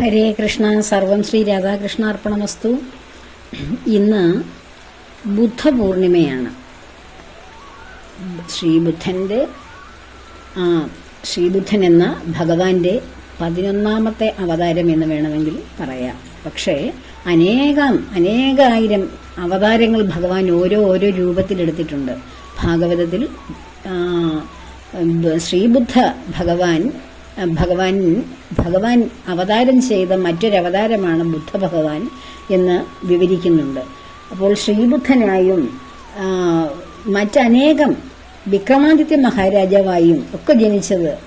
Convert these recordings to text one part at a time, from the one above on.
ഹരേ കൃഷ്ണ സർവം ശ്രീ രാധാകൃഷ്ണ അർപ്പണമസ്തു ഇന്ന് ബുദ്ധപൂർണിമയാണ്. ശ്രീബുദ്ധന്റെ ശ്രീബുദ്ധൻ എന്ന ഭഗവാന്റെ പതിനൊന്നാമത്തെ അവതാരം എന്ന് വേണമെങ്കിൽ പറയാം. പക്ഷേ അനേകം അനേകായിരം അവതാരങ്ങൾ ഭഗവാൻ ഓരോ ഓരോ രൂപത്തിലെടുത്തിട്ടുണ്ട്. ഭാഗവതത്തിൽ ശ്രീബുദ്ധ ഭഗവാൻ ഭഗവാൻ ഭഗവാൻ അവതാരം ചെയ്ത മറ്റൊരവതാരമാണ് ബുദ്ധ ഭഗവാൻ എന്ന് വിവരിക്കുന്നുണ്ട്. അപ്പോൾ ശ്രീബുദ്ധനായും മറ്റനേകം വിക്രമാദിത്യ മഹാരാജാവായും ഒക്കെ ജനിച്ചത്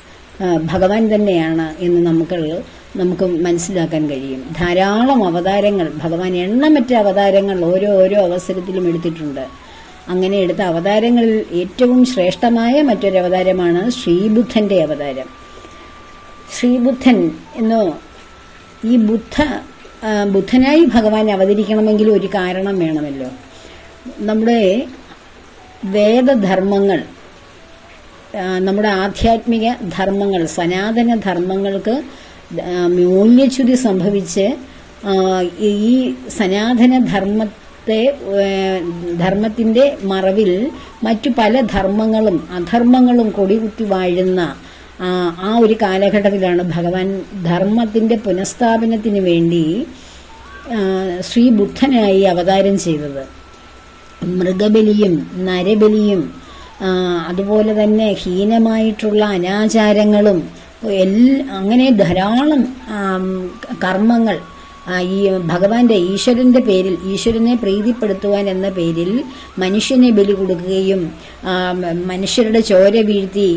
ഭഗവാൻ തന്നെയാണ് എന്ന് നമുക്ക് നമുക്ക് മനസ്സിലാക്കാൻ കഴിയും. ധാരാളം അവതാരങ്ങൾ ഭഗവാൻ എണ്ണമറ്റ അവതാരങ്ങൾ ഓരോ ഓരോ അവസരത്തിലും എടുത്തിട്ടുണ്ട്. അങ്ങനെ എടുത്ത അവതാരങ്ങളിൽ ഏറ്റവും ശ്രേഷ്ഠമായ മറ്റൊരു അവതാരമാണ് ശ്രീബുദ്ധന്റെ അവതാരം. ശ്രീബുദ്ധൻ എന്നോ ഈ ബുദ്ധ ബുദ്ധനായി ഭഗവാൻ അവതരിക്കണമെങ്കിൽ ഒരു കാരണം വേണമല്ലോ. നമ്മുടെ വേദധർമ്മങ്ങൾ നമ്മുടെ ആധ്യാത്മിക ധർമ്മങ്ങൾ സനാതന ധർമ്മങ്ങൾക്ക് മൂല്യച്യുതി സംഭവിച്ച് ഈ സനാതന ധർമ്മത്തെ ധർമ്മത്തിന്റെ മറവിൽ മറ്റു പല ധർമ്മങ്ങളും അധർമ്മങ്ങളും കൊടികുത്തി വാഴുന്ന ആ, ഒരു കാലഘട്ടത്തിലാണ് ഭഗവാൻ ധർമ്മത്തിന്റെ പുനഃസ്ഥാപനത്തിന് വേണ്ടി ശ്രീ ബുദ്ധനായി അവതാരം ചെയ്തത്. മൃഗബലിയും നരബലിയും അതുപോലെ തന്നെ ഹീനമായിട്ടുള്ള അനാചാരങ്ങളും അങ്ങനെ ധാരാളം കർമ്മങ്ങൾ ഈ ഭഗവാന്റെ ഈശ്വരന്റെ പേരിൽ ഈശ്വരനെ പ്രീതിപ്പെടുത്തുവാൻ എന്ന പേരിൽ മനുഷ്യനെ ബലി കൊടുക്കുകയും മനുഷ്യരുടെ ചോര വീഴ്ത്തി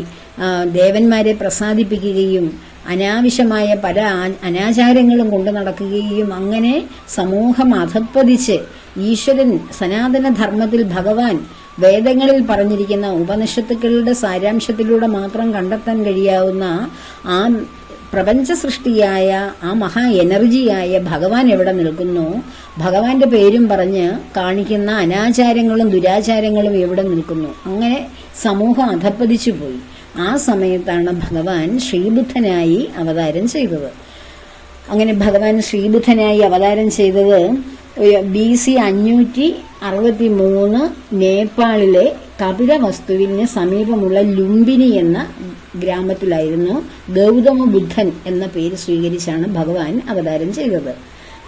ദേവന്മാരെ പ്രസാദിപ്പിക്കുകയും അനാവശ്യമായ പല അനാചാരങ്ങളും കൊണ്ടു നടക്കുകയും അങ്ങനെ സമൂഹം അധപ്പതിച്ച് ഈശ്വരൻ സനാതന ധർമ്മത്തിൽ ഭഗവാൻ വേദങ്ങളിൽ പറഞ്ഞിരിക്കുന്ന ഉപനിഷത്തുക്കളുടെ സാരാംശത്തിലൂടെ മാത്രം കണ്ടെത്താൻ കഴിയാവുന്ന ആ പ്രപഞ്ച സൃഷ്ടിയായ ആ മഹാ എനർജിയായ ഭഗവാൻ എവിടെ നിൽക്കുന്നു? ഭഗവാന്റെ പേരും പറഞ്ഞ് കാണിക്കുന്ന അനാചാരങ്ങളും ദുരാചാരങ്ങളും എവിടെ നിൽക്കുന്നു? അങ്ങനെ സമൂഹം അധപ്പതിച്ചു പോയി ആ സമയത്താണ് ഭഗവാൻ ശ്രീബുദ്ധനായി അവതാരം ചെയ്തത്. അങ്ങനെ ഭഗവാൻ ശ്രീബുദ്ധനായി അവതാരം ചെയ്തത് ബി സി അഞ്ഞൂറ്റി അറുപത്തി മൂന്ന് നേപ്പാളിലെ കപിലവസ്തുവിന് സമീപമുള്ള ലുംബിനി എന്ന ഗ്രാമത്തിലായിരുന്നു ഗൗതമ ബുദ്ധൻ എന്ന പേര് സ്വീകരിച്ചാണ് ഭഗവാൻ അവതാരം ചെയ്തത്.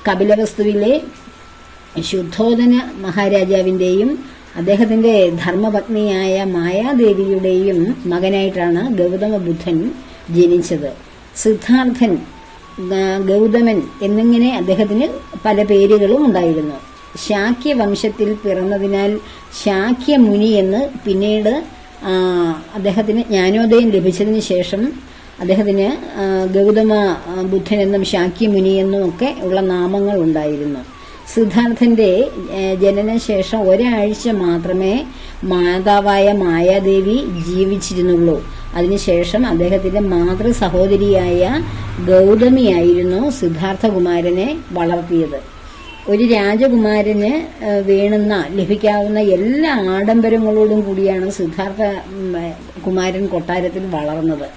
കപിലവസ്തുവിലെ ശുദ്ധോധന മഹാരാജാവിന്റെയും അദ്ദേഹത്തിന്റെ ധർമ്മപത്നിയായ മായാദേവിയുടെയും മകനായിട്ടാണ് ഗൗതമ ബുദ്ധൻ ജനിച്ചത്. സിദ്ധാർത്ഥൻ ഗൗതമൻ എന്നിങ്ങനെ അദ്ദേഹത്തിന് പല പേരുകളും ഉണ്ടായിരുന്നു. ശാക്യ വംശത്തിൽ പിറന്നതിനാൽ ശാക്യ മുനി എന്ന് പിന്നീട് അദ്ദേഹത്തിന് ജ്ഞാനോദയം ലഭിച്ചതിന് ശേഷം അദ്ദേഹത്തിന് ഗൗതമ ബുദ്ധൻ എന്നും ശാക്യമുനി എന്നും ഒക്കെ ഉള്ള നാമങ്ങൾ ഉണ്ടായിരുന്നു. സിദ്ധാർത്ഥന്റെ ജനനശേഷം ഒരാഴ്ച മാത്രമേ മാതാവായ മായാദേവി ജീവിച്ചിരുന്നുള്ളൂ. അതിനുശേഷം അദ്ദേഹത്തിന്റെ മാതൃ സഹോദരിയായ ഗൗതമിയായിരുന്നു സിദ്ധാർത്ഥകുമാരനെ വളർത്തിയത്. ഒരു രാജകുമാരന് വേണുന്ന ലഭിക്കാവുന്ന എല്ലാ ആഡംബരങ്ങളോടും കൂടിയാണ് സിദ്ധാർത്ഥ കുമാരൻ കൊട്ടാരത്തിൽ വളർന്നത്.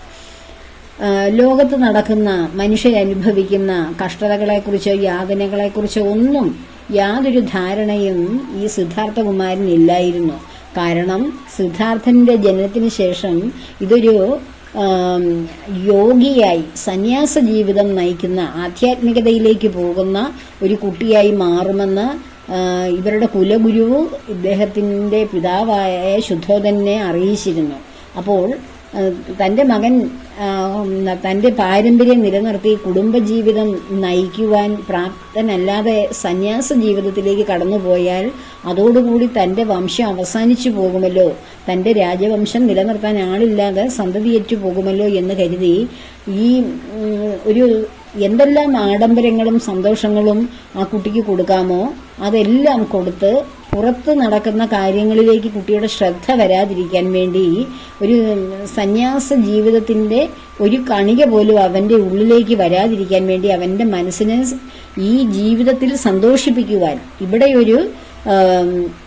ലോകത്ത് നടക്കുന്ന മനുഷ്യരനുഭവിക്കുന്ന കഷ്ടതകളെക്കുറിച്ചോ യാതനകളെക്കുറിച്ചോ ഒന്നും യാതൊരു ധാരണയും ഈ സിദ്ധാർത്ഥകുമാരനില്ലായിരുന്നു കാരണം സിദ്ധാർത്ഥന്റെ ജനനത്തിന് ശേഷം ഇതൊരു യോഗിയായി സന്യാസ ജീവിതം നയിക്കുന്ന ആധ്യാത്മികതയിലേക്ക് പോകുന്ന ഒരു കുട്ടിയായി മാറുമെന്ന് ഇവരുടെ കുലഗുരു ഇദ്ദേഹത്തിന്റെ പിതാവായ ശുദ്ധോധനെ അറിയിച്ചിരുന്നു. അപ്പോൾ തന്റെ മകൻ തന്റെ പാരമ്പര്യം നിലനിർത്തി കുടുംബജീവിതം നയിക്കുവാൻ പ്രാപ്തനല്ലാതെ സന്യാസ ജീവിതത്തിലേക്ക് കടന്നുപോയാൽ അതോടുകൂടി തന്റെ വംശം അവസാനിച്ചു പോകുമല്ലോ. തന്റെ രാജവംശം നിലനിർത്താൻ ആളില്ലാതെ സന്തതിയേറ്റു പോകുമല്ലോ എന്ന് കരുതി ഈ ഒരു എന്തെല്ലാം ആഡംബരങ്ങളും സന്തോഷങ്ങളും ആ കുട്ടിക്ക് കൊടുക്കാമോ അതെല്ലാം കൊടുത്ത് പുറത്ത് നടക്കുന്ന കാര്യങ്ങളിലേക്ക് കുട്ടിയുടെ ശ്രദ്ധ വരാതിരിക്കാൻ വേണ്ടി ഒരു സന്യാസ ജീവിതത്തിന്റെ ഒരു കണിക പോലും അവന്റെ ഉള്ളിലേക്ക് വരാതിരിക്കാൻ വേണ്ടി അവന്റെ മനസ്സിനെ ഈ ജീവിതത്തിൽ സന്തോഷിപ്പിക്കുവാൻ ഇവിടെ ഒരു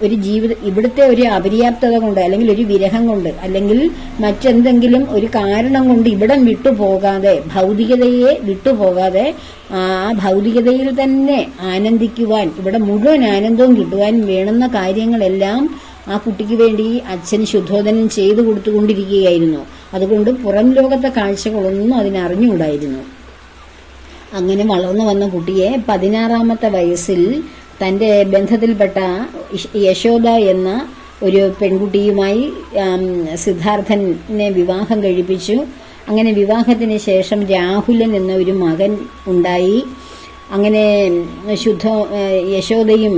ഒരു ജീവിത ഇവിടുത്തെ ഒരു അപര്യാപ്തത കൊണ്ട് അല്ലെങ്കിൽ ഒരു വിരഹം കൊണ്ട് അല്ലെങ്കിൽ മറ്റെന്തെങ്കിലും ഒരു കാരണം കൊണ്ട് ഇവിടം വിട്ടുപോകാതെ ഭൗതികതയെ വിട്ടുപോകാതെ ആ ഭൗതികതയിൽ തന്നെ ആനന്ദിക്കുവാൻ ഇവിടെ മുഴുവൻ ആനന്ദവും കിട്ടുവാൻ വേണുന്ന കാര്യങ്ങളെല്ലാം ആ കുട്ടിക്ക് വേണ്ടി അച്ഛൻ ശുദ്ധോധനം ചെയ്തു കൊടുത്തുകൊണ്ടിരിക്കുകയായിരുന്നു. അതുകൊണ്ട് പുറം ലോകത്തെ കാഴ്ചകളൊന്നും അതിനറിഞ്ഞുകൂടായിരുന്നു. അങ്ങനെ വളർന്നു വന്ന കുട്ടിയെ പതിനാറാമത്തെ വയസ്സിൽ തന്റെ ബന്ധത്തിൽപ്പെട്ട യശോദ എന്ന ഒരു പെൺകുട്ടിയുമായി സിദ്ധാർത്ഥനെ വിവാഹം കഴിപ്പിച്ചു. അങ്ങനെ വിവാഹത്തിന് ശേഷം രാഹുലൻ എന്ന ഒരു മകൻ ഉണ്ടായി. അങ്ങനെ ശുദ്ധ യശോദയും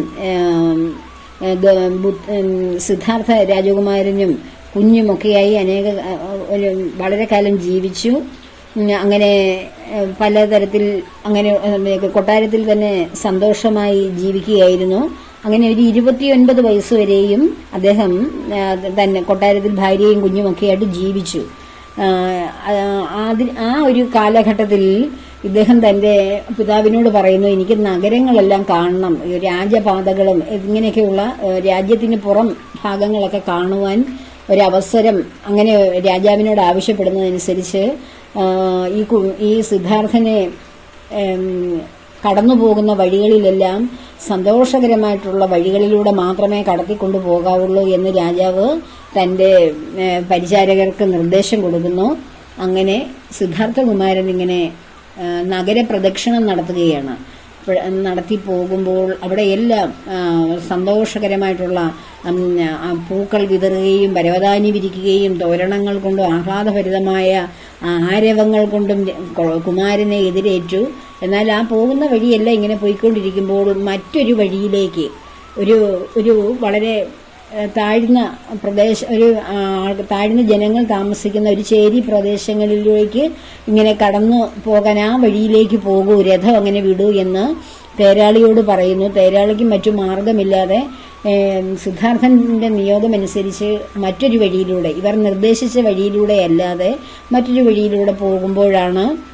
സിദ്ധാർത്ഥ രാജകുമാരനും കുഞ്ഞുമൊക്കെയായി അനേക വളരെ കാലം ജീവിച്ചു. അങ്ങനെ പലതരത്തിൽ അങ്ങനെ കൊട്ടാരത്തിൽ തന്നെ സന്തോഷമായി ജീവിക്കുകയായിരുന്നു. അങ്ങനെ ഒരു ഇരുപത്തിയൊൻപത് വയസ്സ് വരെയും അദ്ദേഹം തന്നെ കൊട്ടാരത്തിൽ ഭാര്യയും കുഞ്ഞുമൊക്കെയായിട്ട് ജീവിച്ചു. അതിന് ആ- ഒരു കാലഘട്ടത്തിൽ ഇദ്ദേഹം തന്റെ പിതാവിനോട് പറയുന്നു എനിക്ക് നഗരങ്ങളെല്ലാം കാണണം. രാജപാതകളും ഇങ്ങനെയൊക്കെയുള്ള രാജ്യത്തിന് പുറം ഭാഗങ്ങളൊക്കെ കാണുവാൻ ഒരവസരം അങ്ങനെ രാജാവിനോട് ആവശ്യപ്പെടുന്നതനുസരിച്ച് ഈ ഈ സിദ്ധാർത്ഥനെ കടന്നു പോകുന്ന വഴികളിലെല്ലാം സന്തോഷകരമായിട്ടുള്ള വഴികളിലൂടെ മാത്രമേ കടത്തിക്കൊണ്ടു പോകാവുള്ളൂ എന്ന് രാജാവ് തന്റെ പരിചാരകർക്ക് നിർദ്ദേശം കൊടുക്കുന്നു. അങ്ങനെ സിദ്ധാർത്ഥകുമാരൻ ഇങ്ങനെ നഗരപ്രദക്ഷിണം നടത്തുകയാണ്. നടത്തി പോകുമ്പോൾ അവിടെ എല്ലാം സന്തോഷകരമായിട്ടുള്ള പൂക്കൾ വിതറുകയും പരവതാനി വിരിക്കുകയും തോരണങ്ങൾ കൊണ്ടും ആഹ്ലാദഭരിതമായ ആരവങ്ങൾ കൊണ്ടും കുമാരനെ എതിരേറ്റു. എന്നാൽ ആ പോകുന്ന വഴിയെല്ലാം ഇങ്ങനെ പോയിക്കൊണ്ടിരിക്കുമ്പോൾ മറ്റൊരു വഴിയിലേക്ക് ഒരു ഒരു വളരെ താഴ്ന്ന പ്രദേശ ഒരു താഴ്ന്ന ജനങ്ങൾ താമസിക്കുന്ന ഒരു ചേരി പ്രദേശങ്ങളിലേക്ക് ഇങ്ങനെ കടന്നു പോകാൻ ആ വഴിയിലേക്ക് പോകൂ രഥം അങ്ങനെ വിടൂ എന്ന് തേരാളിയോട് പറയുന്നു. തേരാളിക്ക് മറ്റു മാർഗമില്ലാതെ സിദ്ധാർത്ഥന്റെ നിയോഗമനുസരിച്ച് മറ്റൊരു വഴിയിലൂടെ ഇവർ നിർദ്ദേശിച്ച വഴിയിലൂടെ അല്ലാതെ മറ്റൊരു വഴിയിലൂടെ പോകുമ്പോഴാണ്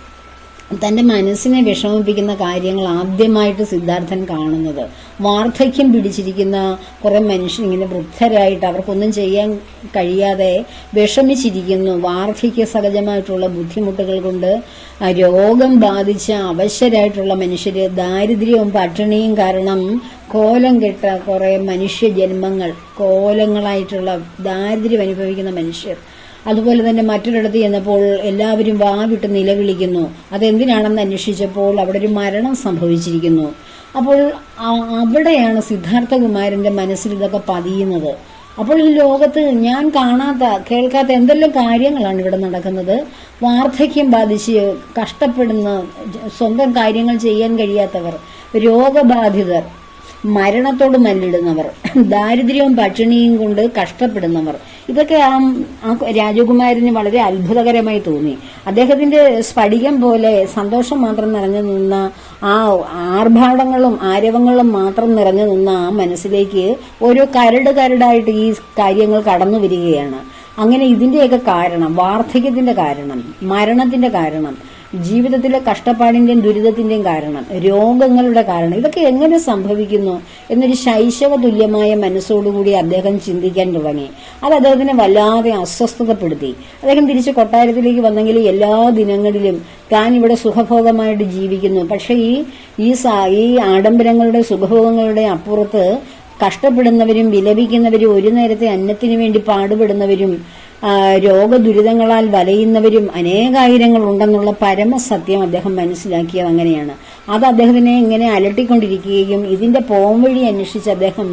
തന്റെ മനസ്സിനെ വിഷമിപ്പിക്കുന്ന കാര്യങ്ങൾ ആദ്യമായിട്ട് സിദ്ധാർത്ഥൻ കാണുന്നത്. വാർദ്ധക്യം പിടിച്ചിരിക്കുന്ന കുറെ മനുഷ്യൻ ഇങ്ങനെ വൃദ്ധരായിട്ട് അവർക്കൊന്നും ചെയ്യാൻ കഴിയാതെ വിഷമിച്ചിരിക്കുന്നു. വാർദ്ധക്യ സഹജമായിട്ടുള്ള ബുദ്ധിമുട്ടുകൾ കൊണ്ട് രോഗം ബാധിച്ച അവശരായിട്ടുള്ള മനുഷ്യര് ദാരിദ്ര്യവും പട്ടിണിയും കാരണം കോലം കെട്ട കുറെ മനുഷ്യജന്മങ്ങൾ കോലങ്ങളായിട്ടുള്ള ദാരിദ്ര്യം അനുഭവിക്കുന്ന മനുഷ്യർ. അതുപോലെ തന്നെ മറ്റൊരിടത്ത് ചെന്നപ്പോൾ എല്ലാവരും വാവിട്ട് നിലവിളിക്കുന്നു. അതെന്തിനാണെന്ന് അന്വേഷിച്ചപ്പോൾ അവിടെ ഒരു മരണം സംഭവിച്ചിരിക്കുന്നു. അപ്പോൾ അവിടെയാണ് സിദ്ധാർത്ഥകുമാരന്റെ മനസ്സിൽ ഇതൊക്കെ പതിയുന്നത്. അപ്പോൾ ഈ ലോകത്ത് ഞാൻ കാണാത്ത കേൾക്കാത്ത എന്തെല്ലാം കാര്യങ്ങളാണ് ഇവിടെ നടക്കുന്നത്? വാർദ്ധക്യം ബാധിച്ച് കഷ്ടപ്പെടുന്ന സ്വന്തം കാര്യങ്ങൾ ചെയ്യാൻ കഴിയാത്തവർ രോഗബാധിതർ മരണത്തോട് മല്ലിടുന്നവർ ദാരിദ്ര്യവും പട്ടിണിയും കൊണ്ട് കഷ്ടപ്പെടുന്നവർ. ഇതൊക്കെ ആ രാജകുമാരന് വളരെ അത്ഭുതകരമായി തോന്നി. അദ്ദേഹത്തിന്റെ സ്ഫടികം പോലെ സന്തോഷം മാത്രം നിറഞ്ഞു നിന്ന ആ ആർഭാടങ്ങളും ആരവങ്ങളും മാത്രം നിറഞ്ഞു നിന്ന ആ മനസ്സിലേക്ക് ഓരോ കരട് കരടായിട്ട് ഈ കാര്യങ്ങൾ കടന്നു വരികയാണ്. അങ്ങനെ ഇതിന്റെയൊക്കെ കാരണം വാർദ്ധക്യത്തിന്റെ കാരണം മരണത്തിന്റെ കാരണം ജീവിതത്തിലെ കഷ്ടപ്പാടിന്റെയും ദുരിതത്തിന്റെയും കാരണം രോഗങ്ങളുടെ കാരണം ഇതൊക്കെ എങ്ങനെ സംഭവിക്കുന്നു എന്നൊരു ശൈശവ തുല്യമായ മനസ്സോടുകൂടി അദ്ദേഹം ചിന്തിക്കാൻ തുടങ്ങി. അത് അദ്ദേഹത്തിനെ വല്ലാതെ അസ്വസ്ഥതപ്പെടുത്തി. അദ്ദേഹം തിരിച്ച് കൊട്ടാരത്തിലേക്ക് വന്നെങ്കിൽ എല്ലാ ദിനങ്ങളിലും താൻ ഇവിടെ സുഖഭോഗമായിട്ട് ജീവിക്കുന്നു. പക്ഷെ ഈ ഈ ഈ ആഡംബരങ്ങളുടെ സുഖഭോഗങ്ങളുടെ അപ്പുറത്ത് കഷ്ടപ്പെടുന്നവരും വിലപിക്കുന്നവരും ഒരു നേരത്തെ അന്നത്തിനു വേണ്ടി പാടുപെടുന്നവരും രോഗദുരിതങ്ങളാൽ വലയുന്നവരും അനേകായിരങ്ങൾ ഉണ്ടെന്നുള്ള പരമസത്യം അദ്ദേഹം മനസ്സിലാക്കിയത് അങ്ങനെയാണ്. അത് അദ്ദേഹത്തിനെ ഇങ്ങനെ അലട്ടിക്കൊണ്ടിരിക്കുകയും ഇതിന്റെ പോംവഴി അന്വേഷിച്ച് അദ്ദേഹം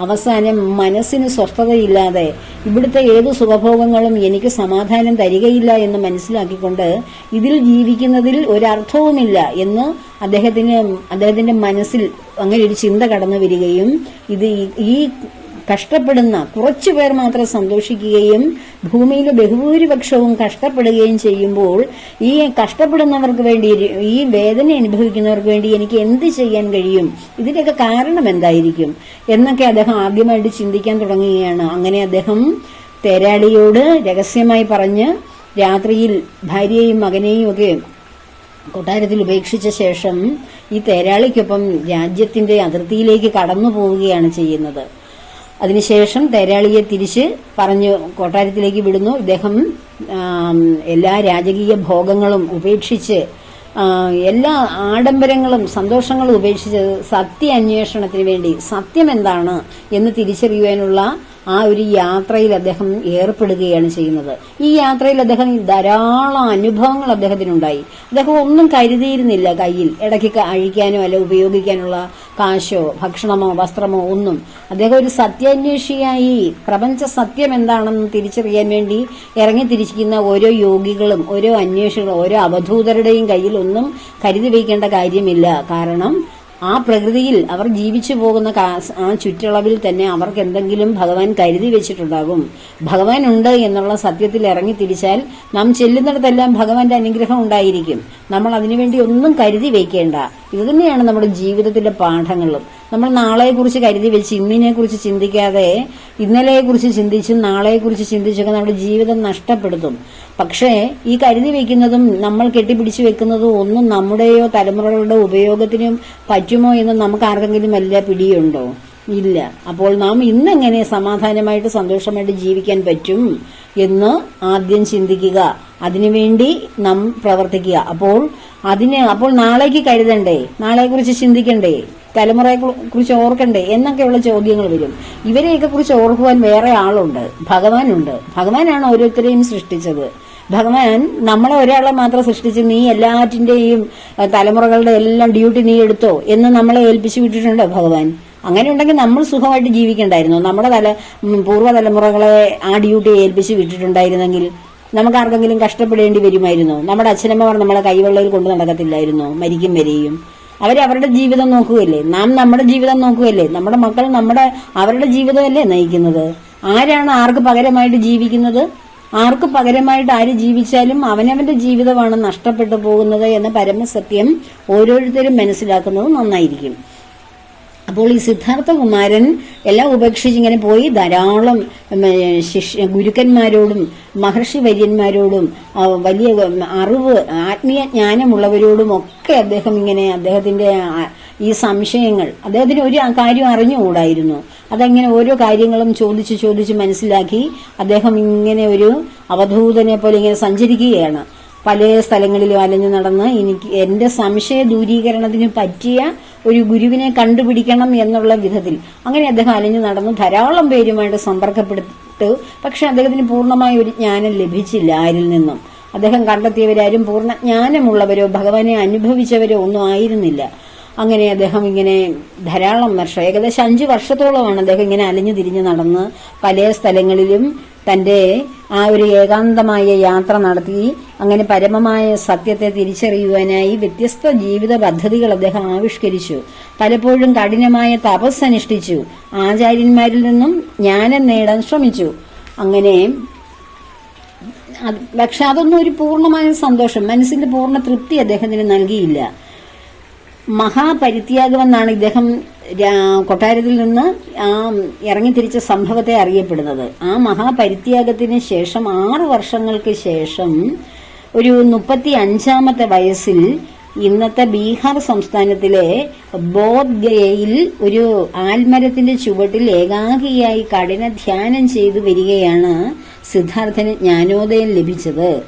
അവസാനം മനസ്സിന് സ്വസ്ഥതയില്ലാതെ ഇവിടുത്തെ ഏത് സുഖഭോഗങ്ങളും എനിക്ക് സമാധാനം തരികയില്ല എന്ന് മനസ്സിലാക്കിക്കൊണ്ട് ഇതിൽ ജീവിക്കുന്നതിൽ ഒരർത്ഥവുമില്ല എന്ന് അദ്ദേഹത്തിന് അദ്ദേഹത്തിന്റെ മനസ്സിൽ അങ്ങനെ ഒരു ചിന്ത കടന്നു വരികയും ഇത് ഈ- കഷ്ടപ്പെടുന്ന കുറച്ചു പേർ മാത്രം സന്തോഷിക്കുകയും ഭൂമിയിൽ ബഹുഭൂരിപക്ഷവും കഷ്ടപ്പെടുകയും ചെയ്യുമ്പോൾ ഈ കഷ്ടപ്പെടുന്നവർക്ക് വേണ്ടി ഈ വേദന അനുഭവിക്കുന്നവർക്ക് വേണ്ടി എനിക്ക് എന്ത് ചെയ്യാൻ കഴിയും? ഇതിന്റെയൊക്കെ കാരണം എന്തായിരിക്കും? എന്നൊക്കെ അദ്ദേഹം ആദ്യമായിട്ട് ചിന്തിക്കാൻ തുടങ്ങുകയാണ്. അങ്ങനെ അദ്ദേഹം തേരാളിയോട് രഹസ്യമായി പറഞ്ഞ് രാത്രിയിൽ ഭാര്യയെയും മകനെയും ഒക്കെ കൊട്ടാരത്തിൽ ഉപേക്ഷിച്ച ശേഷം ഈ തേരാളിക്കൊപ്പം രാജ്യത്തിന്റെ അതിർത്തിയിലേക്ക് കടന്നു പോവുകയാണ് ചെയ്യുന്നത്. അതിനുശേഷം തേരാളിയെ തിരിച്ച് പറഞ്ഞു കൊട്ടാരത്തിലേക്ക് വിടുന്നു. ഇദ്ദേഹം എല്ലാ രാജകീയ ഭോഗങ്ങളും ഉപേക്ഷിച്ച് എല്ലാ ആഡംബരങ്ങളും സന്തോഷങ്ങളും ഉപേക്ഷിച്ച് സത്യ അന്വേഷണത്തിന് വേണ്ടി സത്യം എന്താണ് എന്ന് തിരിച്ചറിയുവാനുള്ള ആ ഒരു യാത്രയിൽ അദ്ദേഹം ഏർപ്പെടുകയാണ് ചെയ്യുന്നത്. ഈ യാത്രയിൽ അദ്ദേഹം ധാരാളം അനുഭവങ്ങൾ അദ്ദേഹത്തിനുണ്ടായി. അദ്ദേഹം ഒന്നും കരുതിയിരുന്നില്ല കയ്യിൽ. ഇടയ്ക്ക് അഴിക്കാനോ അല്ല ഉപയോഗിക്കാനുള്ള കാശോ ഭക്ഷണമോ വസ്ത്രമോ ഒന്നും. അദ്ദേഹം ഒരു സത്യാന്വേഷിയായി. പ്രപഞ്ച സത്യം എന്താണെന്ന് തിരിച്ചറിയാൻ വേണ്ടി ഇറങ്ങി തിരിച്ചിരിക്കുന്ന ഓരോ യോഗികളും ഓരോ അന്വേഷികളും ഓരോ അവധൂതരുടെയും കയ്യിൽ ഒന്നും കരുതി വയ്ക്കേണ്ട കാര്യമില്ല. കാരണം ആ പ്രകൃതിയിൽ അവർ ജീവിച്ചു പോകുന്ന ആ ചുറ്റളവിൽ തന്നെ അവർക്ക് എന്തെങ്കിലും ഭഗവാൻ കരുതി വെച്ചിട്ടുണ്ടാകും. ഭഗവാൻ ഉണ്ട് എന്നുള്ള സത്യത്തിൽ ഇറങ്ങി തിരിച്ചാൽ നാം ചെല്ലുന്നിടത്തെല്ലാം ഭഗവാന്റെ അനുഗ്രഹം ഉണ്ടായിരിക്കും. നമ്മൾ അതിനുവേണ്ടി ഒന്നും കരുതി വയ്ക്കേണ്ട ഇത് തന്നെയാണ് നമ്മുടെ ജീവിതത്തിലെ പാഠങ്ങളും. നമ്മൾ നാളെക്കുറിച്ച് കരുതി വെച്ച് ഇന്നിനെ കുറിച്ച് ചിന്തിക്കാതെ ഇന്നലെയെക്കുറിച്ച് ചിന്തിച്ചും നാളെയെക്കുറിച്ച് ചിന്തിച്ചൊക്കെ നമ്മുടെ ജീവിതം നഷ്ടപ്പെടുത്തും. പക്ഷേ ഈ കരുതി വെക്കുന്നതും നമ്മൾ കെട്ടിപ്പിടിച്ചു വെക്കുന്നതും ഒന്നും നമ്മുടെയോ തലമുറകളുടെ ഉപയോഗത്തിനും പറ്റുമോ എന്ന് നമുക്ക് ആർക്കെങ്കിലും വല്ല പിടിയുണ്ടോ? ഇല്ല. അപ്പോൾ നാം ഇന്നെങ്ങനെ സമാധാനമായിട്ട് സന്തോഷമായിട്ട് ജീവിക്കാൻ പറ്റും എന്ന് ആദ്യം ചിന്തിക്കുക. അതിനുവേണ്ടി നാം പ്രവർത്തിക്കുക. അപ്പോൾ അതിന് അപ്പോൾ നാളേക്ക് കരുതണ്ടേ? നാളെ കുറിച്ച് ചിന്തിക്കണ്ടേ? തലമുറയെ കുറിച്ച് ഓർക്കണ്ടേ? എന്നൊക്കെയുള്ള ചോദ്യങ്ങൾ വരും. ഇവരെയൊക്കെ കുറിച്ച് ഓർക്കുവാൻ വേറെ ആളുണ്ട്. ഭഗവാനുണ്ട്. ഭഗവാനാണ് ഓരോരുത്തരെയും സൃഷ്ടിച്ചത്. ഭഗവാൻ നമ്മളെ ഒരാളെ മാത്രം സൃഷ്ടിച്ച് നീ എല്ലാറ്റിന്റെയും തലമുറകളുടെ എല്ലാം ഡ്യൂട്ടി നീ എടുത്തോ എന്ന് നമ്മളെ ഏൽപ്പിച്ചു വിട്ടിട്ടുണ്ടോ ഭഗവാൻ? അങ്ങനെ ഉണ്ടെങ്കിൽ നമ്മൾ സുഖമായിട്ട് ജീവിക്കണ്ടായിരുന്നു. നമ്മുടെ തല ഉം, പൂർവ തലമുറകളെ ആ ഡ്യൂട്ടി ഏൽപ്പിച്ച് വിട്ടിട്ടുണ്ടായിരുന്നെങ്കിൽ നമുക്ക് ആർക്കെങ്കിലും കഷ്ടപ്പെടേണ്ടി വരുമായിരുന്നു. നമ്മുടെ അച്ഛനമ്മമാർ നമ്മളെ കൈവെള്ളയിൽ കൊണ്ടു നടക്കത്തില്ലായിരുന്നു മരിക്കും വരെയും. അവർ അവരുടെ ജീവിതം നോക്കുകയല്ലേ? നാം നമ്മുടെ ജീവിതം നോക്കുകയല്ലേ? നമ്മുടെ മക്കൾ നമ്മുടെ അവരുടെ ജീവിതമല്ലേ നയിക്കുന്നത്? ആരാണ് ആർക്ക് പകരമായിട്ട് ജീവിക്കുന്നത്? ആർക്ക് പകരമായിട്ട് ആര് ജീവിച്ചാലും അവനവന്റെ ജീവിതമാണ് നഷ്ടപ്പെട്ടു പോകുന്നത് എന്ന പരമസത്യം ഓരോരുത്തരും മനസ്സിലാക്കുന്നത് നന്നായിരിക്കും. അപ്പോൾ ഈ സിദ്ധാർത്ഥ കുമാരൻ എല്ലാം ഉപേക്ഷിച്ച് ഇങ്ങനെ പോയി ധാരാളം ശിഷ്യ ഗുരുക്കന്മാരോടും മഹർഷി വര്യന്മാരോടും വലിയ അറിവ് ആത്മീയ ജ്ഞാനമുള്ളവരോടും ഒക്കെ അദ്ദേഹം ഇങ്ങനെ അദ്ദേഹത്തിന്റെ ഈ സംശയങ്ങൾ അദ്ദേഹത്തിന് ഒരു കാര്യം അറിഞ്ഞുകൂടായിരുന്നു. അതങ്ങനെ ഓരോ കാര്യങ്ങളും ചോദിച്ച് ചോദിച്ച് മനസ്സിലാക്കി അദ്ദേഹം ഇങ്ങനെ ഒരു അവധൂതനെ പോലെ ഇങ്ങനെ സഞ്ചരിക്കുകയാണ്. പല സ്ഥലങ്ങളിലും അലഞ്ഞു നടന്ന് എനിക്ക് എന്റെ സംശയ ദൂരീകരണത്തിന് പറ്റിയ ഒരു ഗുരുവിനെ കണ്ടുപിടിക്കണം എന്നുള്ള വിധത്തിൽ. അങ്ങനെ അദ്ദേഹം അലഞ്ഞു നടന്നു. ധാരാളം പേരുമായിട്ട് സമ്പർക്കപ്പെടുത്തു. പക്ഷെ അദ്ദേഹത്തിന് പൂർണമായ ഒരു ജ്ഞാനം ലഭിച്ചില്ല ആരിൽ നിന്നും. അദ്ദേഹം കണ്ടെത്തിയവരാരും പൂർണ ജ്ഞാനമുള്ളവരോ ഭഗവാനെ അനുഭവിച്ചവരോ ഒന്നും ആയിരുന്നില്ല. അങ്ങനെ അദ്ദേഹം ഇങ്ങനെ ധാരാളം വർഷം ഏകദേശം അഞ്ചു വർഷത്തോളമാണ് അദ്ദേഹം ഇങ്ങനെ അലഞ്ഞു തിരിഞ്ഞ് നടന്ന് പല സ്ഥലങ്ങളിലും തന്റെ ആ ഒരു ഏകാന്തമായ യാത്ര നടത്തി അങ്ങനെ പരമമായ സത്യത്തെ തിരിച്ചറിയുവാനായി വ്യത്യസ്ത ജീവിത പദ്ധതികൾ അദ്ദേഹം ആവിഷ്കരിച്ചു. പലപ്പോഴും കഠിനമായ തപസ് അനുഷ്ഠിച്ചു. ആചാര്യന്മാരിൽ നിന്നും ജ്ഞാനം നേടാൻ ശ്രമിച്ചു. അങ്ങനെ പക്ഷെ അതൊന്നും ഒരു പൂർണമായ സന്തോഷം. മനസ്സിന്റെ പൂർണ തൃപ്തി അദ്ദേഹത്തിന് നൽകിയില്ല. മഹാപരിത്യാഗമെന്നാണ് ഇദ്ദേഹം കൊട്ടാരത്തിൽ നിന്ന് ആ ഇറങ്ങിത്തിരിച്ച സംഭവത്തെ അറിയപ്പെടുന്നത്. ആ മഹാപരിത്യാഗത്തിന് ശേഷം ആറു വർഷങ്ങൾക്ക് ശേഷം ഒരു മുപ്പത്തി അഞ്ചാമത്തെ വയസ്സിൽ ഇന്നത്തെ ബീഹാർ സംസ്ഥാനത്തിലെ ബോധ്ഗയയിൽ ഒരു ആൽമരത്തിന്റെ ചുവട്ടിൽ ഏകാഗിയായി കഠിന ധ്യാനം ചെയ്തു വരികയാണ് സിദ്ധാർത്ഥന് ജ്ഞാനോദയം ലഭിച്ചത്.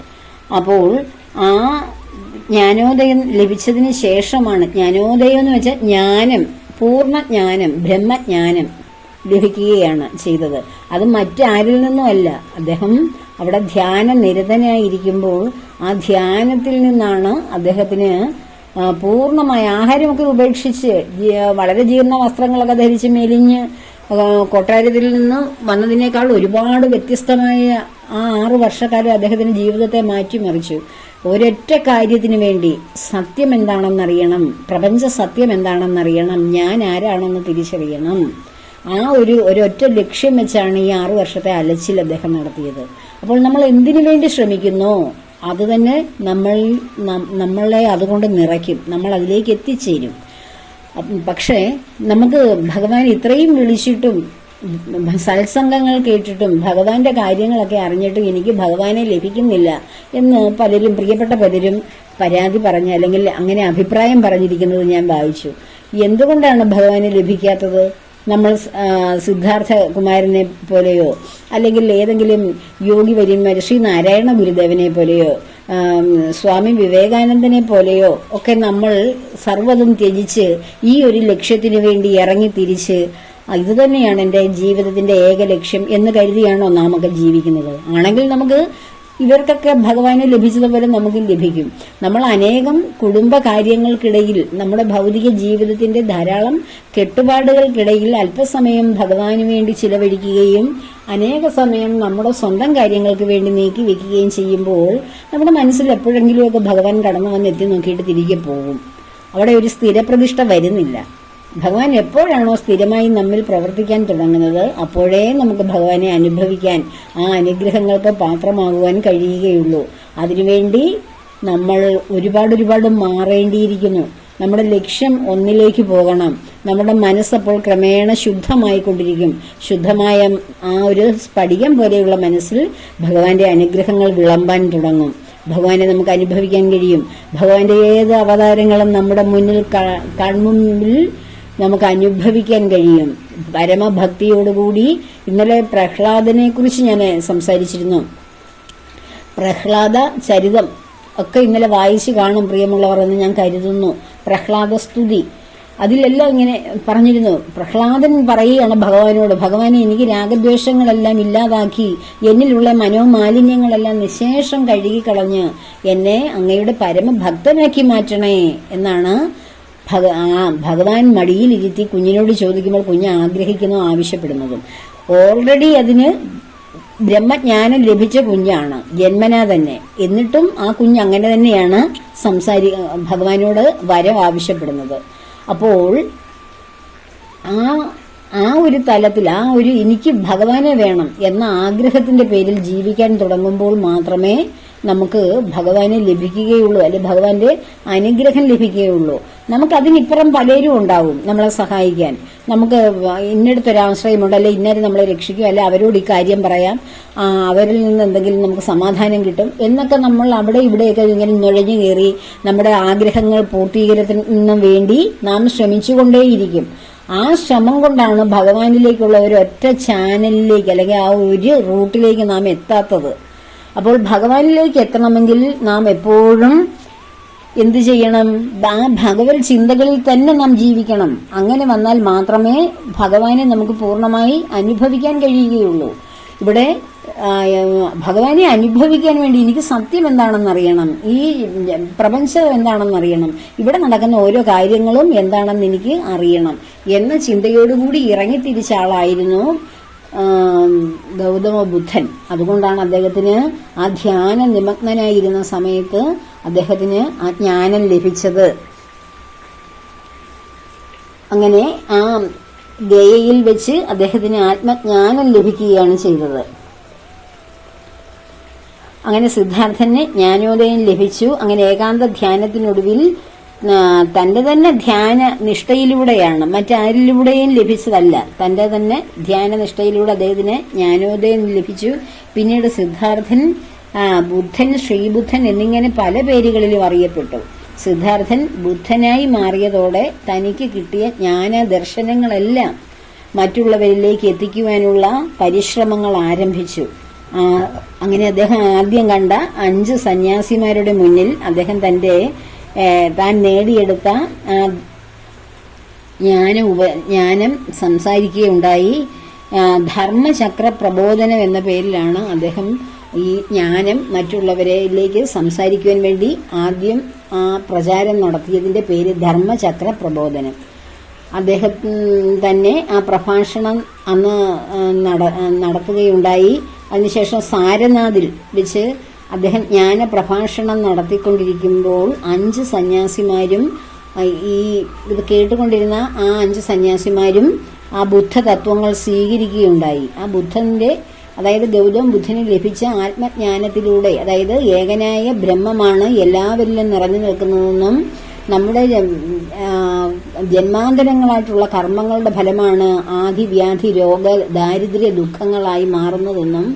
അപ്പോൾ ആ ജ്ഞാനോദയം ലഭിച്ചതിന് ശേഷമാണ്. ജ്ഞാനോദയം എന്ന് വെച്ചാൽ ജ്ഞാനം പൂർണ ജ്ഞാനം ബ്രഹ്മജ്ഞാനം ലഭിക്കുകയാണ് ചെയ്തത്. അത് മറ്റാരിൽ നിന്നുമല്ല അദ്ദേഹം അവിടെ ധ്യാന നിരതനായിരിക്കുമ്പോൾ ആ ധ്യാനത്തിൽ നിന്നാണ് അദ്ദേഹത്തിന് പൂർണമായ ആഹാരമൊക്കെ ഉപേക്ഷിച്ച് വളരെ ജീർണ വസ്ത്രങ്ങളൊക്കെ ധരിച്ച് മെലിഞ്ഞ് കൊട്ടാരത്തിൽ നിന്ന് വന്നതിനേക്കാൾ ഒരുപാട് വ്യത്യസ്തമായ ആ ആറു വർഷക്കാലം അദ്ദേഹത്തിന്റെ ജീവിതത്തെ മാറ്റിമറിച്ചു. ഒരൊറ്റ കാര്യത്തിന് വേണ്ടി സത്യം എന്താണെന്നറിയണം പ്രപഞ്ച സത്യം എന്താണെന്നറിയണം ഞാൻ ആരാണെന്ന് തിരിച്ചറിയണം. ആ ഒരു ഒരൊറ്റ ലക്ഷ്യം വെച്ചാണ് ഈ ആറു വർഷത്തെ അലച്ചിൽ അദ്ദേഹം നടത്തിയത്. അപ്പോൾ നമ്മൾ എന്തിനു വേണ്ടി ശ്രമിക്കുന്നു? അത് തന്നെ നമ്മൾ നമ്മളെ അതുകൊണ്ട് നിറയ്ക്കും. നമ്മൾ അതിലേക്ക് എത്തിച്ചേരും. പക്ഷേ നമുക്ക് ഭഗവാൻ ഇത്രയും വിളിച്ചിട്ടും സത്സംഗങ്ങൾ കേട്ടിട്ടും ഭഗവാന്റെ കാര്യങ്ങളൊക്കെ അറിഞ്ഞിട്ടും എനിക്ക് ഭഗവാനെ ലഭിക്കുന്നില്ല എന്ന് പലരും പ്രിയപ്പെട്ട പലരും പരാതി പറഞ്ഞ അല്ലെങ്കിൽ അങ്ങനെ അഭിപ്രായം പറഞ്ഞിരിക്കുന്നത് ഞാൻ വായിച്ചു. എന്തുകൊണ്ടാണ് ഭഗവാനെ ലഭിക്കാത്തത്? നമ്മൾ സിദ്ധാർത്ഥ കുമാരനെ പോലെയോ അല്ലെങ്കിൽ ഏതെങ്കിലും യോഗി വര്യന്മാർ ശ്രീ നാരായണ ഗുരുദേവനെ പോലെയോ സ്വാമി വിവേകാനന്ദനെ പോലെയോ ഒക്കെ നമ്മൾ സർവതും ത്യജിച്ച് ഈ ഒരു ലക്ഷ്യത്തിനു വേണ്ടി ഇറങ്ങി തിരിച്ച് ഇത് തന്നെയാണ് എന്റെ ജീവിതത്തിന്റെ ഏക ലക്ഷ്യം എന്ന് കരുതിയാണോ നാമൊക്കെ ജീവിക്കുന്നത്? ആണെങ്കിൽ നമുക്ക് ഇവർക്കൊക്കെ ഭഗവാനെ ലഭിച്ചതുപോലെ നമുക്ക് ലഭിക്കും. നമ്മൾ അനേകം കുടുംബ കാര്യങ്ങൾക്കിടയിൽ നമ്മുടെ ഭൗതിക ജീവിതത്തിന്റെ ധാരാളം കെട്ടുപാടുകൾക്കിടയിൽ അല്പസമയം ഭഗവാന് വേണ്ടി ചിലവഴിക്കുകയും അനേക സമയം നമ്മുടെ സ്വന്തം കാര്യങ്ങൾക്ക് വേണ്ടി നീക്കി വെക്കുകയും ചെയ്യുമ്പോൾ നമ്മുടെ മനസ്സിൽ എപ്പോഴെങ്കിലുമൊക്കെ ഭഗവാൻ കടന്നു വന്ന് എത്തി നോക്കിയിട്ട് തിരികെ പോകും. അവിടെ ഒരു സ്ഥിരപ്രതിഷ്ഠ വരുന്നില്ല. ഭഗവാൻ എപ്പോഴാണോ സ്ഥിരമായി നമ്മിൽ പ്രവർത്തിക്കാൻ തുടങ്ങുന്നത് അപ്പോഴേ നമുക്ക് ഭഗവാനെ അനുഭവിക്കാൻ ആ അനുഗ്രഹങ്ങൾക്ക് പാത്രമാകുവാൻ കഴിയുകയുള്ളൂ. അതിനുവേണ്ടി നമ്മൾ ഒരുപാട് ഒരുപാട് മാറേണ്ടിയിരിക്കുന്നു. നമ്മുടെ ലക്ഷ്യം ഒന്നിലേക്ക് പോകണം. നമ്മുടെ മനസ്സപ്പോൾ ക്രമേണ ശുദ്ധമായിക്കൊണ്ടിരിക്കും. ശുദ്ധമായ ആ ഒരു സ്ഫടികം പോലെയുള്ള മനസ്സിൽ ഭഗവാന്റെ അനുഗ്രഹങ്ങൾ വിളമ്പാൻ തുടങ്ങും. ഭഗവാനെ നമുക്ക് അനുഭവിക്കാൻ കഴിയും. ഭഗവാന്റെ ഏത് അവതാരങ്ങളും നമ്മുടെ മുന്നിൽ കൺമുമ്പിൽ നമുക്ക് അനുഭവിക്കാൻ കഴിയും. പരമഭക്തിയോടുകൂടി ഇന്നലെ പ്രഹ്ലാദനെ കുറിച്ച് ഞാൻ സംസാരിച്ചിരുന്നു. പ്രഹ്ലാദ ചരിതം ഒക്കെ ഇന്നലെ വായിച്ചു കാണും പ്രിയമുള്ളവർ എന്ന് ഞാൻ കരുതുന്നു. പ്രഹ്ലാദ സ്തുതി. അതിലെല്ലാം ഇങ്ങനെ പറഞ്ഞിരുന്നു. പ്രഹ്ലാദൻ പറയുകയാണ് ഭഗവാനോട് ഭഗവാനെ എനിക്ക് രാഗദ്വേഷങ്ങളെല്ലാം ഇല്ലാതാക്കി എന്നിലുള്ള മനോമാലിന്യങ്ങളെല്ലാം നിശേഷം കഴുകിക്കളഞ്ഞ് എന്നെ അങ്ങയുടെ പരമഭക്തനാക്കി മാറ്റണേ എന്നാണ് ഭഗ ഭഗവാൻ മടിയിലിരുത്തി കുഞ്ഞിനോട് ചോദിക്കുമ്പോൾ കുഞ്ഞ് ആഗ്രഹിക്കുന്നു ആവശ്യപ്പെടുന്നതും. ഓൾറെഡി അതിന് ബ്രഹ്മജ്ഞാനം ലഭിച്ച കുഞ്ഞാണ് ജന്മനാ തന്നെ. എന്നിട്ടും ആ കുഞ്ഞ് അങ്ങനെ തന്നെയാണ് സംസാരി ഭഗവാനോട് വരം ആവശ്യപ്പെടുന്നത്. അപ്പോൾ ആ ആ ഒരു തലത്തിൽ ആ ഒരു എനിക്ക് ഭഗവാനെ വേണം എന്ന ആഗ്രഹത്തിന്റെ പേരിൽ ജീവിക്കാൻ തുടങ്ങുമ്പോൾ മാത്രമേ നമുക്ക് ഭഗവാനെ ലഭിക്കുകയുള്ളൂ അല്ലെ ഭഗവാന്റെ അനുഗ്രഹം ലഭിക്കുകയുള്ളൂ. നമുക്ക് അതിനിപ്പുറം പലരും ഉണ്ടാവും നമ്മളെ സഹായിക്കാൻ. നമുക്ക് ഇന്നടത്തൊരാശ്രയമുണ്ട് അല്ലെ ഇന്നരെ നമ്മളെ രക്ഷിക്കും അല്ലെ അവരോട് ഈ കാര്യം പറയാം. അവരിൽ നിന്ന് എന്തെങ്കിലും നമുക്ക് സമാധാനം കിട്ടും എന്നൊക്കെ നമ്മൾ അവിടെ ഇവിടെയൊക്കെ ഇങ്ങനെ നുഴഞ്ഞു കയറി നമ്മുടെ ആഗ്രഹങ്ങൾ പൂർത്തീകരണത്തിന് വേണ്ടി നാം ശ്രമിച്ചുകൊണ്ടേയിരിക്കും. ആ ശ്രമം കൊണ്ടാണ് ഭഗവാനിലേക്കുള്ള ഒരു ഒറ്റ ചാനലിലേക്ക് അല്ലെങ്കിൽ ആ ഒരു റൂട്ടിലേക്ക് നാം എത്താത്തത്. അപ്പോൾ ഭഗവാനിലേക്ക് എത്തണമെങ്കിൽ നാം എപ്പോഴും എന്തു ചെയ്യണം? ആ ഭഗവത് ചിന്തകളിൽ തന്നെ നാം ജീവിക്കണം. അങ്ങനെ വന്നാൽ മാത്രമേ ഭഗവാനെ നമുക്ക് പൂർണമായി അനുഭവിക്കാൻ കഴിയുകയുള്ളൂ. ഇവിടെ ഭഗവാനെ അനുഭവിക്കാൻ വേണ്ടി എനിക്ക് സത്യം എന്താണെന്ന് അറിയണം. ഈ പ്രപഞ്ചം എന്താണെന്ന് അറിയണം. ഇവിടെ നടക്കുന്ന ഓരോ കാര്യങ്ങളും എന്താണെന്ന് എനിക്ക് അറിയണം. എന്ന ചിന്തയോടുകൂടി ഇറങ്ങിത്തിരിച്ച ആളായിരുന്നു ഗൗതമ ബുദ്ധൻ. അതുകൊണ്ടാണ് അദ്ദേഹത്തിന് ആ ധ്യാന നിമഗ്നനായിരുന്ന സമയത്ത് അദ്ദേഹത്തിന് ആ ജ്ഞാനം ലഭിച്ചത്. അങ്ങനെ ആ ഗയയിൽ വെച്ച് അദ്ദേഹത്തിന് ആത്മജ്ഞാനം ലഭിക്കുകയാണ് ചെയ്തത്. അങ്ങനെ സിദ്ധാർത്ഥന് ജ്ഞാനോദയം ലഭിച്ചു. അങ്ങനെ ഏകാന്ത ധ്യാനത്തിനൊടുവിൽ തന്റെ തന്നെ ധ്യാന നിഷ്ഠയിലൂടെയാണ്. മറ്റാരിലൂടെയും ലഭിച്ചതല്ല. തന്റെ തന്നെ ധ്യാന നിഷ്ഠയിലൂടെ അദ്ദേഹത്തിന് ജ്ഞാനോദയം ലഭിച്ചു. പിന്നീട് സിദ്ധാർത്ഥൻ ബുദ്ധൻ ശ്രീബുദ്ധൻ എന്നിങ്ങനെ പല പേരുകളിലും അറിയപ്പെട്ടു. സിദ്ധാർത്ഥൻ ബുദ്ധനായി മാറിയതോടെ തനിക്ക് കിട്ടിയ ജ്ഞാന ദർശനങ്ങളെല്ലാം മറ്റുള്ളവരിലേക്ക് എത്തിക്കുവാനുള്ള പരിശ്രമങ്ങൾ ആരംഭിച്ചു. അങ്ങനെ അദ്ദേഹം ആദ്യം കണ്ട അഞ്ച് സന്യാസിമാരുടെ മുന്നിൽ അദ്ദേഹം തന്റെ താൻ നേടിയെടുത്ത ജ്ഞാനം ഉപ ജ്ഞാനം സംസാരിക്കുകയുണ്ടായി. ധർമ്മചക്ര പ്രബോധനം എന്ന പേരിലാണ് അദ്ദേഹം ഈ ജ്ഞാനം മറ്റുള്ളവരിലേക്ക് സംസാരിക്കുവാൻ വേണ്ടി ആദ്യം ആ പ്രചാരം നടത്തിയതിന്റെ പേര് ധർമ്മചക്ര പ്രബോധനം. അദ്ദേഹം തന്നെ ആ പ്രഭാഷണം അന്ന് നട- നടത്തുകയുണ്ടായി. അതിനുശേഷം സാരനാഥിൽ വെച്ച് അദ്ദേഹം ജ്ഞാന പ്രഭാഷണം നടത്തിക്കൊണ്ടിരിക്കുമ്പോൾ അഞ്ച് സന്യാസിമാരും ഈ ഇത് കേട്ടുകൊണ്ടിരുന്ന ആ അഞ്ച് സന്യാസിമാരും ആ ബുദ്ധ തത്വങ്ങൾ സ്വീകരിക്കുകയുണ്ടായി. ആ ബുദ്ധന്റെ അതായത് ഗൗതം ബുദ്ധന് ലഭിച്ച ആത്മജ്ഞാനത്തിലൂടെ അതായത് ഏകനായ ബ്രഹ്മമാണ് എല്ലാവരിലും നിറഞ്ഞു നിൽക്കുന്നതെന്നും നമ്മുടെ ജന്മാന്തരങ്ങളായിട്ടുള്ള കർമ്മങ്ങളുടെ ഫലമാണ് ആദിവ്യാധി രോഗ ദാരിദ്ര്യ ദുഃഖങ്ങളായി മാറുന്നതെന്നും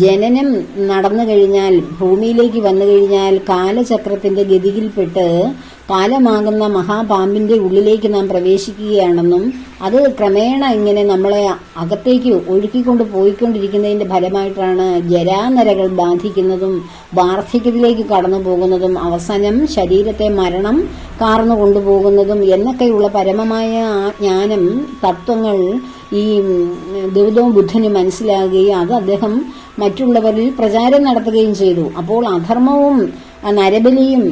ജനനം നടന്നു കഴിഞ്ഞാൽ ഭൂമിയിലേക്ക് വന്നു കഴിഞ്ഞാൽ കാലചക്രത്തിന്റെ ഗതിയിൽപ്പെട്ട് കാലമാകുന്ന മഹാപാമ്പിന്റെ ഉള്ളിലേക്ക് നാം പ്രവേശിക്കുകയാണെന്നും അത് ക്രമേണ ഇങ്ങനെ നമ്മളെ അകത്തേക്ക് ഒഴുക്കിക്കൊണ്ട് പോയിക്കൊണ്ടിരിക്കുന്നതിന്റെ ഫലമായിട്ടാണ് ജരാനരകൾ ബാധിക്കുന്നതും വാർദ്ധക്യത്തിലേക്ക് കടന്നു പോകുന്നതും അവസാനം ശരീരത്തെ മരണം കാർന്നു കൊണ്ടുപോകുന്നതും എന്നൊക്കെയുള്ള പരമമായ ജ്ഞാനം തത്വങ്ങൾ ഈ ഗൗതമ ബുദ്ധന് മനസ്സിലാകുകയും അത് അദ്ദേഹം മറ്റുള്ളവരിൽ പ്രചാരം നടത്തുകയും ചെയ്തു. അപ്പോൾ അധർമ്മവും നരബലിയും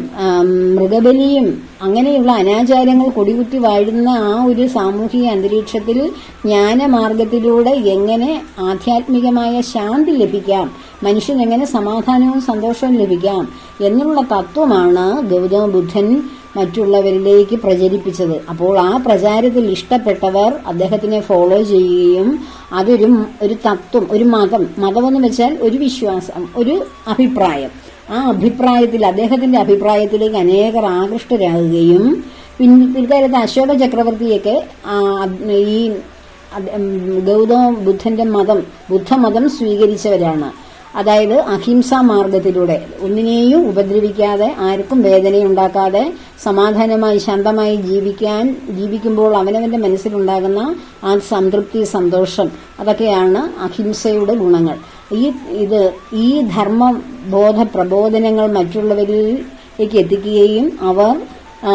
മൃഗബലിയും അങ്ങനെയുള്ള അനാചാരങ്ങൾ കൊടികുത്തി വാഴുന്ന ആ ഒരു സാമൂഹിക അന്തരീക്ഷത്തിൽ ജ്ഞാനമാർഗത്തിലൂടെ എങ്ങനെ ആധ്യാത്മികമായ ശാന്തി ലഭിക്കാം? മനുഷ്യനെങ്ങനെ സമാധാനവും സന്തോഷവും ലഭിക്കാം? എന്നുള്ള തത്വമാണ് ഗൗതമ ബുദ്ധൻ മറ്റുള്ളവരിലേക്ക് പ്രചരിപ്പിച്ചത്. അപ്പോൾ ആ പ്രചാരത്തിൽ ഇഷ്ടപ്പെട്ടവർ അദ്ദേഹത്തിനെ ഫോളോ ചെയ്യുകയും അതൊരു ഒരു തത്വം ഒരു മതം മതമെന്ന് വെച്ചാൽ ഒരു വിശ്വാസം ഒരു അഭിപ്രായം. ആ അഭിപ്രായത്തിൽ അദ്ദേഹത്തിന്റെ അഭിപ്രായത്തിലേക്ക് അനേകർ ആകൃഷ്ടരാകുകയും പിൻ പിൽക്കാലത്ത് അശോക ചക്രവർത്തിയൊക്കെ ഈ ഗൗതമ ബുദ്ധന്റെ മതം ബുദ്ധമതം സ്വീകരിച്ചവരാണ്. അതായത് അഹിംസാ മാർഗത്തിലൂടെ. ഒന്നിനെയും ഉപദ്രവിക്കാതെ ആർക്കും വേദനയുണ്ടാക്കാതെ സമാധാനമായി ശാന്തമായി ജീവിക്കാൻ ജീവിക്കുമ്പോൾ അവനവന്റെ മനസ്സിലുണ്ടാകുന്ന ആ സംതൃപ്തി സന്തോഷം അതൊക്കെയാണ് അഹിംസയുടെ ഗുണങ്ങൾ. ഈ ഇത് ഈ ധർമ്മ ബോധ പ്രബോധനങ്ങൾ മറ്റുള്ളവരിലേക്ക് എത്തിക്കുകയും അവർ ആ,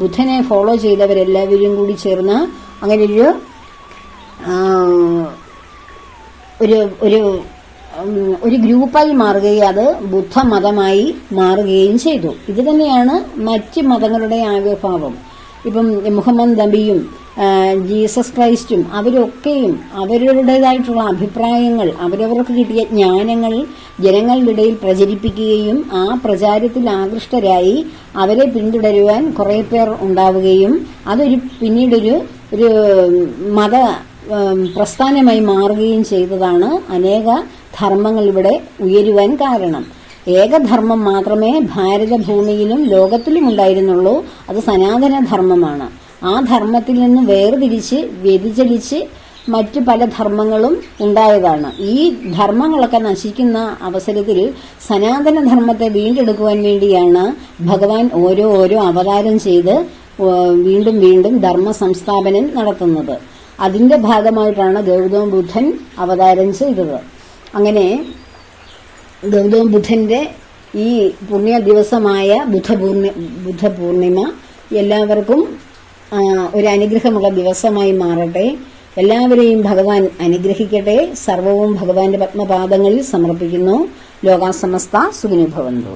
ബുദ്ധനെ ഫോളോ ചെയ്തവരെല്ലാവരും കൂടി ചേർന്ന് അങ്ങനെ ഒരു ഒരു ഒരു ഒരു ഗ്രൂപ്പായി മാറുകയും അത് ബുദ്ധമതമായി മാറുകയും ചെയ്തു. ഇത് തന്നെയാണ് മറ്റ് മതങ്ങളുടെ ആവിർഭാവം. ഇപ്പം മുഹമ്മദ് നബിയും ജീസസ് ക്രൈസ്റ്റും അവരൊക്കെയും അവരുടേതായിട്ടുള്ള അഭിപ്രായങ്ങൾ അവരവർക്ക് കിട്ടിയ ജ്ഞാനങ്ങൾ ജനങ്ങളുടെ ഇടയിൽ പ്രചരിപ്പിക്കുകയും ആ പ്രചാരത്തിൽ ആകൃഷ്ടരായി അവരെ പിന്തുടരുവാൻ കുറേ പേർ ഉണ്ടാവുകയും അതൊരു പിന്നീടൊരു ഒരു മത പ്രസ്ഥാനമായി മാറുകയും ചെയ്തതാണ് അനേക ധർമ്മങ്ങൾ ഇവിടെ ഉയരുവാൻ കാരണം. ഏകധർമ്മം മാത്രമേ ഭാരതഭൂമിയിലും ലോകത്തിലും ഉണ്ടായിരുന്നുള്ളൂ. അത് സനാതനധർമ്മമാണ്. ആ ധർമ്മത്തിൽ നിന്ന് വേർതിരിച്ച് വ്യതിചലിച്ച് മറ്റു പല ധർമ്മങ്ങളും ഉണ്ടായതാണ്. ഈ ധർമ്മങ്ങളൊക്കെ നശിക്കുന്ന അവസരത്തിൽ സനാതനധർമ്മത്തെ വീണ്ടെടുക്കുവാൻ വേണ്ടിയാണ് ഭഗവാൻ ഓരോ ഓരോ അവതാരം ചെയ്ത് വീണ്ടും വീണ്ടും ധർമ്മ സംസ്ഥാപനം നടത്തുന്നത്. അതിന്റെ ഭാഗമായിട്ടാണ് ഗൗതമ ബുദ്ധൻ അവതാരം ചെയ്തത്. അങ്ങനെ ഗൗതമ ബുദ്ധന്റെ ഈ പുണ്യ ദിവസമായ ബുദ്ധപൂർണി ബുദ്ധപൂർണിമ എല്ലാവർക്കും ഒരു അനുഗ്രഹമുള്ള ദിവസമായി മാറട്ടെ. എല്ലാവരെയും ഭഗവാൻ അനുഗ്രഹിക്കട്ടെ. സർവവും ഭഗവാന്റെ പത്മപാദങ്ങളിൽ സമർപ്പിക്കുന്നു. ലോകാസമസ്ത സുഖിനുഭവന്തു